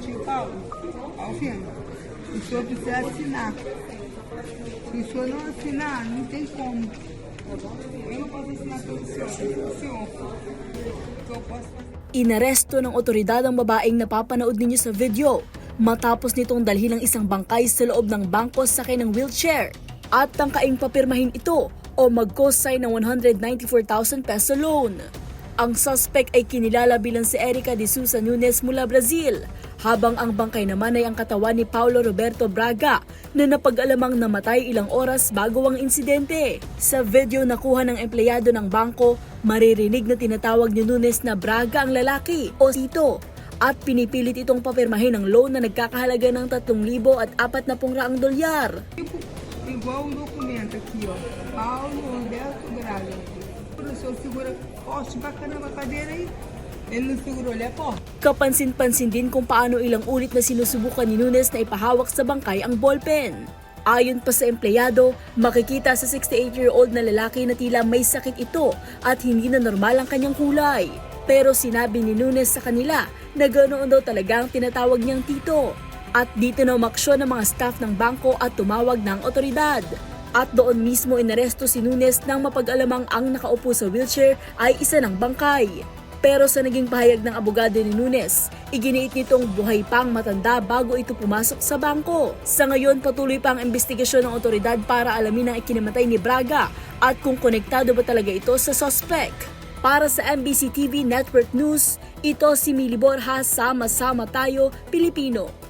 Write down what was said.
Tio Paulo, Alfino, se o senhor quiser assinar. Se o senhor não assinar, não tem como. Eu não posso assinar pelo senhor, pelo senhor. Eu posso Inaresto ng otoridad ang babaeng napapanood ninyo sa video matapos nitong dalhin ang isang bangkay sa loob ng bangko sa ng wheelchair at tangkaing papirmahin ito o mag-cosign ng 194,000 peso loan. Ang suspect ay kinilala bilang si Erica de Sousa Nunes mula Brazil, habang ang bangkay naman ay ang katawan ni Paulo Roberto Braga na napag-alamang namatay ilang oras bago ang insidente. Sa video nakuha ng empleyado ng bangko, maririnig na tinatawag ni Nunes na Braga ang lalaki o Tito at pinipilit itong papirmahin ng loan na nagkakahalaga ng 3,000 at 40 raang dolyar. Tipo, igual o documento aqui, ó. Paulo Roberto Braga. O senhor segura forte pra caramba a cadeira aí. Ele não segurou, ele é forte. Kapansin-pansin din kung paano ilang ulit na sinusubukan ni Nunes na ipahawak sa bangkay ang ballpen. Ayon pa sa empleyado, makikita sa 68-year-old na lalaki na tila may sakit ito at hindi na normal ang kanyang kulay. Pero sinabi ni Nunes sa kanila na ganoon daw talaga ang tinatawag niyang tito. At dito na umaksyon ng mga staff ng bangko at tumawag ng otoridad. At doon mismo inaresto si Nunes nang mapag-alamang ang nakaupo sa wheelchair ay isa ng bangkay. Pero sa naging pahayag ng abogado ni Nunes, iginiit nitong buhay pang matanda bago ito pumasok sa bangko. Sa ngayon, patuloy pa ang investigasyon ng otoridad para alamin ang ikinamatay ni Braga at kung konektado ba talaga ito sa suspect. Para sa MBC TV Network News, ito si Mili Borja, Sama-sama tayo, Pilipino.